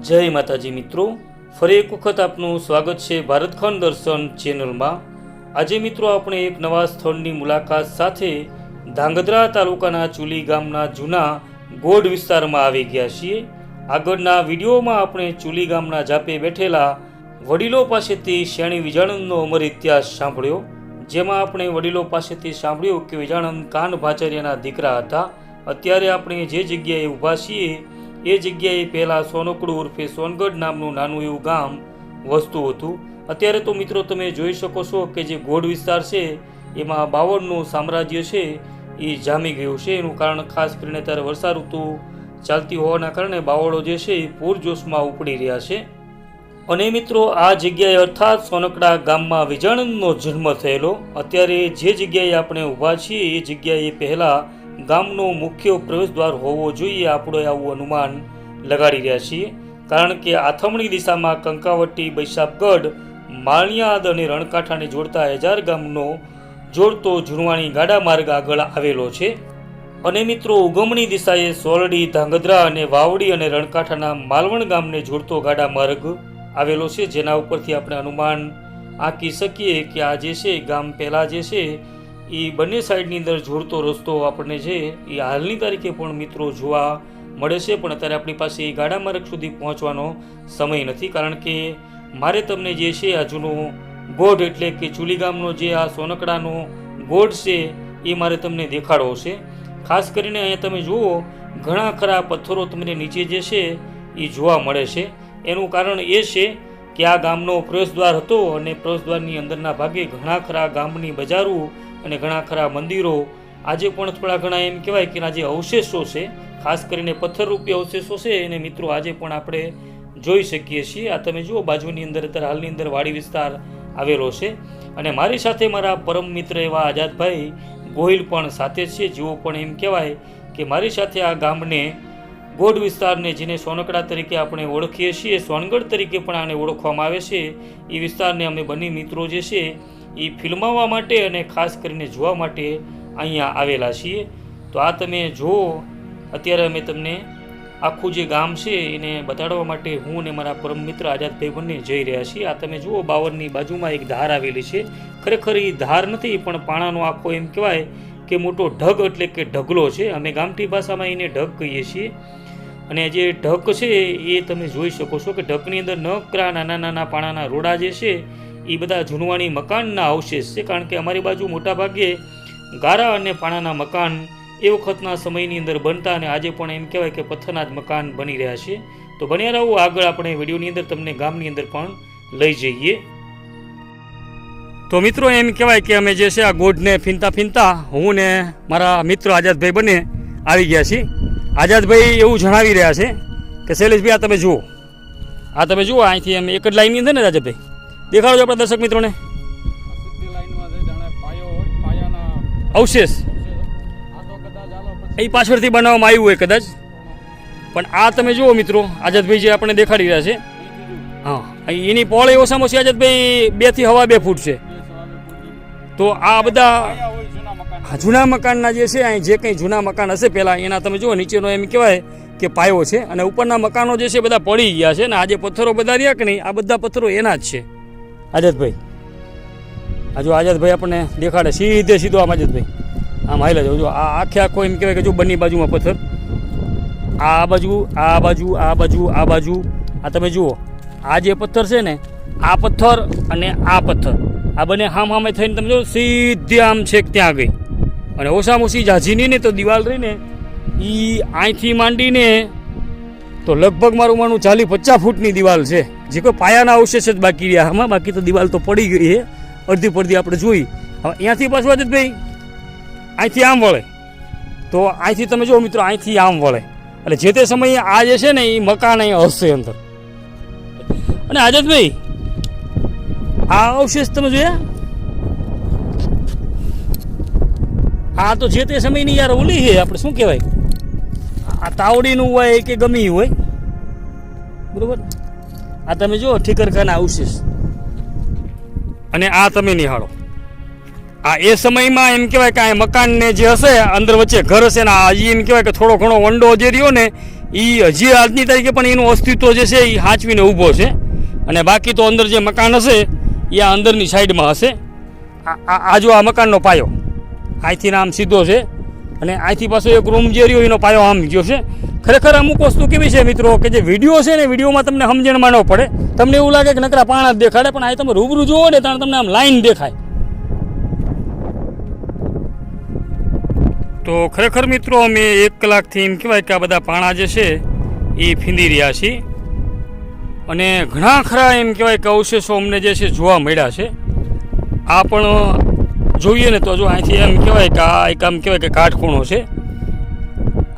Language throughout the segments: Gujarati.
જય માતાજી મિત્રો, ફરી એક વખત આપનું સ્વાગત છે ભારતખંડ દર્શન ચેનલમાં. આજે મિત્રો આપણે એક નવા સ્થળની મુલાકાત સાથે ધાંગધ્રા તાલુકાના ચુલી ગામના જૂના ગોડ વિસ્તારમાં આવી ગયા છીએ. આગળના વિડીયોમાં આપણે ચુલી ગામના જાપે બેઠેલા વડીલો પાસેથી શ્રેણી વિજાણંદનો અમર ઇતિહાસ સાંભળ્યો, જેમાં આપણે વડીલો પાસેથી સાંભળ્યું કે વિજાણંદ કાન ભાચરિયાના દીકરા હતા. અત્યારે આપણે જે જગ્યાએ ઊભા છીએ એ જગ્યાએ પહેલાં સોનકડું ઉર્ફે સોનગઢ નામનું નાનું એવું ગામ વસતું હતું. અત્યારે તો મિત્રો તમે જોઈ શકો છો કે જે ગોળ વિસ્તાર છે, એમાં બાવળનું સામ્રાજ્ય છે, એ જામી ગયું છે. એનું કારણ ખાસ કરીને ત્યારે વર્ષા ઋતુ ચાલતી હોવાના કારણે બાવળો જે છે, એ પૂરજોશમાં ઉપડી રહ્યા છે. અને મિત્રો, આ જગ્યાએ અર્થાત સોનકડા ગામમાં વિજાણંદનો જન્મ થયેલો. અત્યારે જે જગ્યાએ આપણે ઊભા છીએ, એ જગ્યાએ પહેલાં ગામનો મુખ્ય પ્રવેશદ્વાર હોવો જોઈએ આપણે આવું અનુમાન લગાડી રહ્યા છીએ. કારણ કે આથમણી દિશામાં કંકાવટી બૈસાબગઢ માળિયાદ અને રણકાંઠાને જોડતા હજાર ગામનો જોડતો ઝુણવાણી ગાડા માર્ગ આગળ આવેલો છે. અને મિત્રો, ઉગમણી દિશાએ સોરડી ધાંગધ્રા અને વાવડી અને રણકાંઠાના માલવણ ગામને જોડતો ગાડા માર્ગ આવેલો છે. જેના ઉપરથી આપણે અનુમાન આંકી શકીએ કે આ જે છે, ગામ પહેલાં જે છે એ બંને સાઈડની અંદર જોડતો રસ્તો આપણને છે એ હાલની તારીખે પણ મિત્રો જોવા મળે છે, પણ અત્યારે આપણી પાસે એ ગાડા માર્ગ સુધી પહોંચવાનો સમય નથી. કારણ કે મારે તમને જે છે આ ગોઢ એટલે કે ચુલી ગામનો જે આ સોનકડાનો ગોઢ છે એ મારે તમને દેખાડવો છે. ખાસ કરીને અહીંયા તમે જુઓ, ઘણા ખરા પથ્થરો તમને નીચે જે છે એ જોવા મળે છે. એનું કારણ એ છે કે આ ગામનો પ્રવેશદ્વાર હતો અને પ્રવેશદ્વારની અંદરના ભાગે ઘણા ખરા ગામની બજારો અને ઘણા ખરા મંદિરો આજે પણ થોડા ઘણા એમ કહેવાય કે જે અવશેષો છે. ખાસ કરીને પથ્થરરૂપી અવશેષો છે એને મિત્રો આજે પણ આપણે જોઈ શકીએ છીએ. આ તમે જુઓ, બાજુની અંદર અત્યારે હાલની અંદર વાડી વિસ્તાર આવેલો છે. અને મારી સાથે મારા પરમ મિત્ર એવા આઝાદભાઈ ગોહિલ પણ સાથે છે. જેઓ પણ એમ કહેવાય કે મારી સાથે આ ગામને ગોડ વિસ્તારને જેને સોનકડા તરીકે આપણે ઓળખીએ છીએ, સોનગઢ તરીકે પણ આને ઓળખવામાં આવે છે. એ વિસ્તારને અમે બંને મિત્રો જે છે એ ફિલ્માવવા માટે અને ખાસ કરીને જોવા માટે અહીંયા આવેલા છીએ. તો આ તમે જુઓ, અત્યારે અમે તમને આખું જે ગામ છે એને બતાડવા માટે હું અને મારા પરમ મિત્ર આઝાદભાઈ બંને જઈ રહ્યા છીએ. આ તમે જુઓ બાવરની બાજુમાં એક ધાર આવેલી છે. ખરેખર એ ધાર નથી, પણ પાણાનો આખો એમ કહેવાય કે મોટો ઢગ એટલે કે ઢગલો છે. અમે ગામઠી ભાષામાં એને ઢગ કહીએ છીએ. અને જે ઢગ છે, એ તમે જોઈ શકો છો કે ઢગની અંદર નકરા નાના નાના પાણાના રોડા જે છે એ બધા જૂનવાણી મકાનના અવશેષ છે, કારણ કે અમારી બાજુ મોટાભાગે ગારા અને પાણાના મકાન એ વખતના સમયની અંદર બનતા અને આજે પણ એમ કહેવાય કે પથ્થરના જ મકાન બની રહ્યા છે. તો બન્યા રહો, આગળ આપણે વિડીયોની અંદર તમને ગામની અંદર પણ લઈ જઈએ. તો મિત્રો એમ કહેવાય કે અમે જે છે આ ગોઢને ફીનતા ફીનતા હું ને મારા મિત્ર આઝાદભાઈ બંને આવી ગયા છીએ. આઝાદભાઈ એવું જણાવી રહ્યા છે કે શૈલેષભાઈ, આ તમે જુઓ. આ તમે જુઓ અહીંથી અમે એક જ લાઈનની અંદર ને આઝાદભાઈ? દેખાડો આપણા દર્શક મિત્રોને. અવશેષ. એ પાછળથી બનાવવામાં આવ્યું હોય કદાચ. પણ આ તમે જુઓ મિત્રો, આઝાદભાઈ જે આપણે દેખાડી રહ્યા છે. હા એની પહોળાઈ ઓછામાં ઓછી આઝાદભાઈ બેથી હવા બે ફૂટ છે. તો આ બધા જૂના મકાનના જે છે, અહીં જે કંઈ જૂના મકાન હશે પહેલાં, એના તમે જુઓ, નીચેનો એમ કહેવાય કે પાયો છે. અને ઉપરના મકાનો જે છે, બધા પડી ગયા છે. ને આ જે પથ્થરો બધા રહ્યા કે નહીં, આ બધા પથ્થરો એના જ છે. આઝાદભાઈ. આ જો આઝાદભાઈ આપણને દેખાડે, સીધે સીધો આમ આઝાદભાઈ. આમ હાઈલા જો જો આ આખે આખો એમ કહેવાય કે જો બંને બાજુમાં પથ્થર. આ બાજુ આ બાજુ આ બાજુ આ બાજુ. આ તમે જુઓ, આ જે પથ્થર છે ને, આ પથ્થર અને આ પથ્થર. આ બંને હામ હામે થઈને તમે જો સીધી આમ છેક ત્યાં ગઈ. અને ઓછામાં ઓછી જાજીની ને તો દિવાલ રહીને એ અહીંથી માંડીને તો લગભગ મારું માનું ચાલી પચાસ ફૂટની દિવાલ છે. જે કોઈ પાયાના અવશેષ જ બાકી રહ્યા. આમાં બાકી તો દિવાલ તો પડી ગઈ છે. અડધી પડધી આપણે જોઈ. હવે અહીંયાથી પાછું ભાઈ, અહીંથી આમ વળે. તો અહીંથી તમે જુઓ મિત્રો, અહીંથી આમ વળે. એટલે જે તે સમયે આ જે છે ને, એ મકાન અહીંયા હશે અંદર. અને આઝાદભાઈ આ અવશેષ તમે જોયા? આ તો જે તે સમયની યાર ઓલી છે, આપણે શું કહેવાય? આ તાવડીનું હોય કે ગમી હોય. બરોબર? આ તમે જુઓ ઠીકરખાના અવશેષ અને આ તમે નિહાળો. આ એ સમયમાં એમ કહેવાય કે આ મકાનને જે હશે, અંદર વચ્ચે ઘર હશે ને આ હજી એમ કહેવાય કે થોડો ઘણો વંડો જે રહ્યો ને એ હજી આજની તારીખે પણ એનું અસ્તિત્વ જે છે એ હાંચવીને ઊભો છે. અને બાકી તો અંદર જે મકાન હશે એ આ અંદરની સાઈડમાં હશે. આ જો આ મકાનનો પાયો. અહીંથી આમ સીધો છે. અને અહીંથી પાછો એક રૂમ જે રહ્યો, એનો પાયો આમ ગયો છે. ખરેખર અમુક વસ્તુ કેવી છે મિત્રો કે જે વીડિયો છે ને વિડીયોમાં તમને સમજણમાં ન પડે. તમને એવું લાગે કે નકરા પાણા દેખાડે, પણ આ તમે રૂબરૂ જુઓ ને ત્યારે તમને આમ લાઈન દેખાય. તો ખરેખર મિત્રો અમે એક કલાકથી એમ કહેવાય કે આ બધા પાણા જે છે એ ફીંદી રહ્યા છીએ. અને ઘણા ખરા એમ કહેવાય કે અવશેષો અમને જે છે જોવા મળ્યા છે. આ પણ જોઈએ ને તો જો અહીંથી એમ કહેવાય કે આ એક આમ કહેવાય કે કાટખૂણો છે.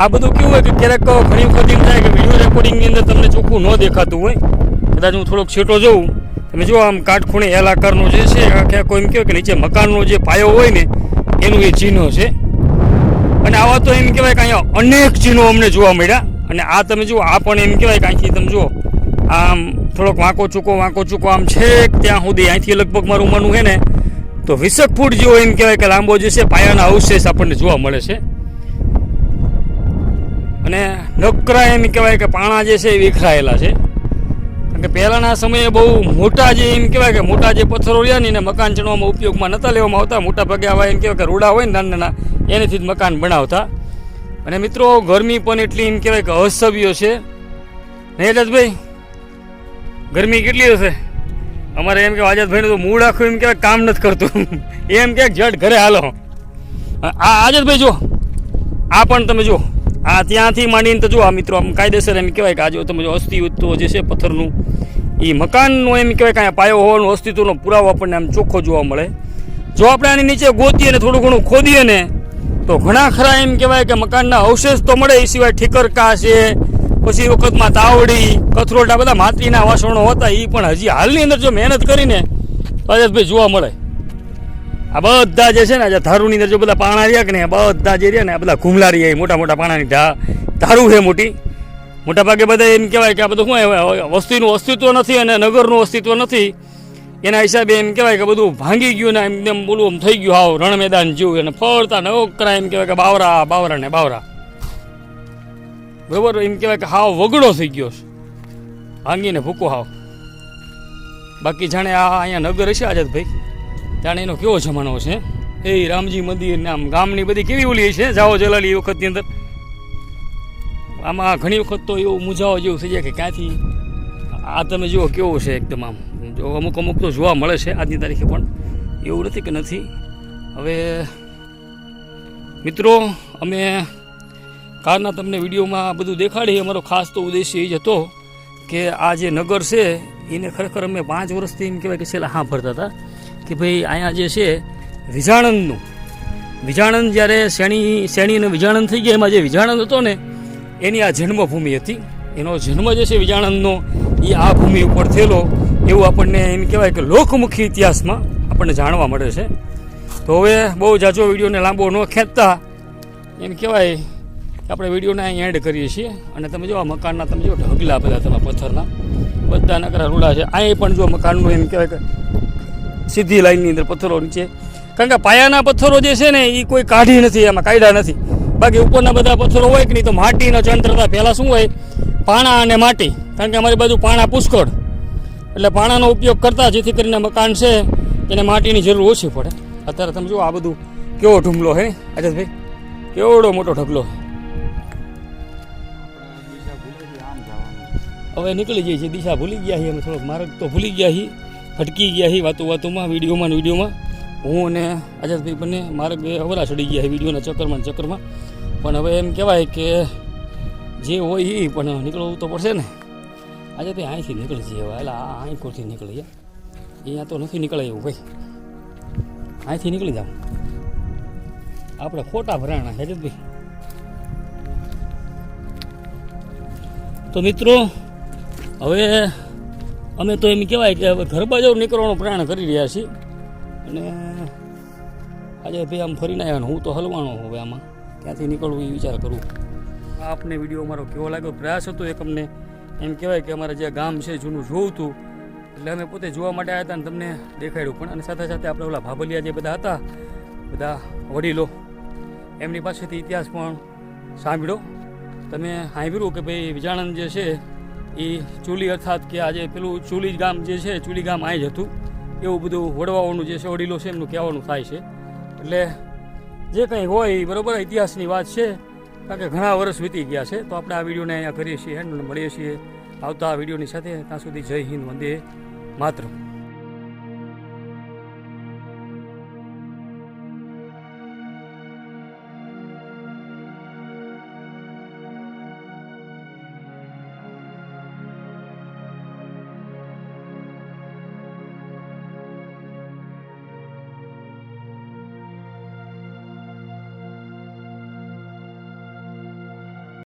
આ બધું કેવું હોય કે ક્યારેક ઘણી વખત એમ થાય કે વીડિયો રેકોર્ડિંગની અંદર તમને ચોખ્ખું ન દેખાતું હોય. કદાચ હું થોડોક છેટો જોઉં. તમે જો આમ કાટખૂણે એલ આકારનો જે છે, આ ક્યાંક કોઈ એમ કહેવાય કે નીચે મકાનનો જે પાયો હોય ને, એનું એ ચિહ્નો છે. અને આવા તો એમ કહેવાય કે અહીંયા અનેક ચિહ્નો અમને જોવા મળ્યા. અને આ તમે જુઓ, આ પણ એમ કહેવાય કે અહીંથી તમે જુઓ, આમ થોડોક વાંકો ચૂકો વાંકો ચૂકો, આમ છેક ત્યાં સુધી અહીંથી લગભગ મારું માનવું છે ને, તો વીસક ફૂટ જેવો એમ કહેવાય કે લાંબો જે છે, પાયાના અવશેષ આપણને જોવા મળે છે. અને નકરા એમ કહેવાય કે પાણા જે છે એ વિખરાયેલા છે. કારણ કે પહેલાંના સમયે બહુ મોટા જે એમ કહેવાય કે મોટા જે પથ્થરો રહ્યા ને એને મકાન ચણવામાં ઉપયોગમાં નહોતા લેવામાં આવતા, મોટા ભાગે આવા એમ કહેવાય કે રૂડા હોય ને નાના નાના, એનેથી જ મકાન બનાવતા. અને મિત્રો, ગરમી પણ એટલી એમ કહેવાય કે અસભ્ય છે. નહીં ભાઈ ગરમી કેટલી હશે? અમારે એમ કે આઝાદભાઈનું તો મૂળ આખું એમ કહેવાય કામ નથી કરતું. એમ કે જટ ઘરે હાલો. આ આઝાદભાઈ જો આ પણ તમે જો આ ત્યાંથી માંડીને તો જો આ મિત્રો, આમ કાયદેસર એમ કહેવાય કે આજે તમે જો જે છે પથ્થરનું એ મકાનનો એમ કહેવાય કાંઈ પાયો હોવાનો અસ્તિત્વનો પુરાવો આપણને આમ ચોખ્ખો જોવા મળે. જો આપણે આની નીચે ગોતીએ ને થોડું ઘણું ખોદીએ ને, તો ઘણા ખરા એમ કહેવાય કે મકાનના અવશેષ તો મળે એ સિવાય ઠીકરકા છે, પછી વખતમાં તાવડી, કથરોટા બધા માટીના વાસણો હતા એ પણ હજી હાલની અંદર જો મહેનત કરીને તો જોવા મળે. આ બધા જે છે ને ધારુની અંદર જો બધા પાણા રહ્યા કે ને બધા જે રહ્યા ને, આ બધા ઘૂમલા રહ્યા મોટા મોટા પાણાની ધા ધારું છે મોટી. મોટા ભાગે બધા એમ કહેવાય કે આ બધું શું વસ્તીનું અસ્તિત્વ નથી અને નગરનું અસ્તિત્વ નથી. એના હિસાબે એમ કહેવાય કે બધું ભાંગી ગયું ને એમ બોલું, આમ થઈ ગયું, હાવ રણ મેદાન જેવું અને ફરતા નવકરા એમ કહેવાય કે બાવરા બાવરા ને બાવરા. બરોબર? એમ કહેવાય કે હાવ વગડો થઈ ગયો છે. ભાંગીને ભૂકો હાવ. બાકી જાણે આ અહીંયા નગર હશે આઝાદભાઈ જાણે એનો કેવો જમાનો છે? એ રામજી મંદિર ને આમ ગામની બધી કેવી ઓલી છે? જાઓ જલાલી, એ વખતની અંદર. આમાં ઘણી વખત તો એવું મૂંઝાવો જેવું થઈ જાય કે ક્યાંથી? આ તમે જુઓ કેવો છે એકદમ આમ. જો અમુક અમુક તો જોવા મળે છે આજની તારીખે પણ. એવું નથી કે નથી. હવે, મિત્રો, અમે કારના તમને વિડીયોમાં બધું દેખાડી અમારો ખાસ તો ઉદ્દેશ્ય એ જ હતો કે આ જે નગર છે, એને ખરેખર અમે પાંચ વર્ષથી એમ કહેવાય કે છેલ્લા હા ભરતા હતા. કે ભાઈ અહીંયા જે છે વિજાણંદનું વિજાણંદ જ્યારે શેણી શેણી વિજાણંદ થઈ ગયા, એમાં જે વિજાણંદ હતો ને, એની આ જન્મભૂમિ હતી. એનો જન્મ જે છે વિજાણંદનો એ આ ભૂમિ ઉપર થયેલો. એવું આપણને એમ કહેવાય કે લોકમુખી ઇતિહાસમાં આપણને જાણવા મળે છે. તો હવે બહુ જાજો વિડીયોને લાંબો ન ખેંચતા. એમ કહેવાય કે આપણે વિડીયોને અહીં એડ કરીએ છીએ. અને તમે જો આ મકાનના, તમે જો ઢગલા બધા તમે પથ્થરના. બધા નકરા રૂડા છે. અહીં પણ જો મકાનનું એમ કહેવાય કે સીધી લાઈનની અંદર પથ્થરો નીચે. કારણ કે પાયાના પથ્થરો જે છે ને એ કોઈ કાઢી નથી, એમાં કાયદા નથી. બાકી ઉપરના બધા પથ્થરો હોય કે નહીં, તો માટીના ચંદ્રતા પહેલાં શું હોય? પાણા અને માટી. કારણ કે અમારી બાજુ પાણા પુષ્કળ. એટલે પાણાનો ઉપયોગ કરતા, જેથી કરીને મકાન છે, એને માટીની જરૂર ઓછી પડે. અત્યારે તમે જુઓ આ બધું કેવો ઢુમલો હે આજાદભાઈ કેવડો મોટો ઢગલો હવે નીકળી જઈએ છીએ, દિશા ભૂલી ગયા છીએ અમે થોડોક, માર્ગ તો ભૂલી ગયા છીએ. ભટકી ગયા છે વાતો વાતોમાં, વિડીયોમાં વિડીયોમાં. હું અને આઝાદભાઈ બંને, મારે બે અવરા ચડી ગયા છે વિડીયોના ચક્કરમાં ચક્કરમાં. પણ હવે એમ કહેવાય કે જે હોય એ પણ નીકળવું તો પડશે ને. આજે ભાઈ અહીંથી નીકળી જઈએ હવે. એટલે આ અહીં કોરથી નીકળી જાય અહીંયા તો નથી નીકળાય એવું ભાઈ. અહીંથી નીકળી જાઉં આપણે ખોટા ભરાણા છે તો મિત્રો, હવે અમે તો એમ કહેવાય કે હવે ઘર બાજુ નીકળવાનો પ્રયાણ કરી રહ્યા છીએ. અને આજે ભાઈ આમ ફરીને આવ્યા હું તો હલવાનો હવે આમાં. ક્યાંથી નીકળવું એ વિચાર કરું. આપને વીડિયો અમારો કેવો લાગ્યો? પ્રયાસ હતો એક અમને. એમ કહેવાય કે અમારા જે ગામ છે જૂનું જોવું હતું એટલે અમે પોતે જોવા માટે આવ્યા હતા અને તમને દેખાડ્યું. પણ અને સાથે સાથે આપણે ઓલા ભાભલિયા જે બધા હતા, બધા વડીલો, એમની પાસેથી ઇતિહાસ પણ સાંભળ્યો. તમે સાંભળ્યું કે ભાઈ વિજાણંદ જે છે એ ચૂલી અર્થાત કે આજે પેલું ચૂલી ગામ જે છે, ચૂલી ગામ આ જ હતું. એવું બધું વડવાઓનું જે છે વડીલો છે, એમનું કહેવાનું થાય છે. એટલે જે કંઈ હોય એ બરાબર ઇતિહાસની વાત છે. કારણ કે ઘણા વર્ષ વીતી ગયા છે, તો આપણે આ વિડીયોને અહીંયા કરીએ છીએ અને મળીએ છીએ. આવતા વિડીયોની સાથે ત્યાં સુધી જય હિન્દ, વંદે માતરમ.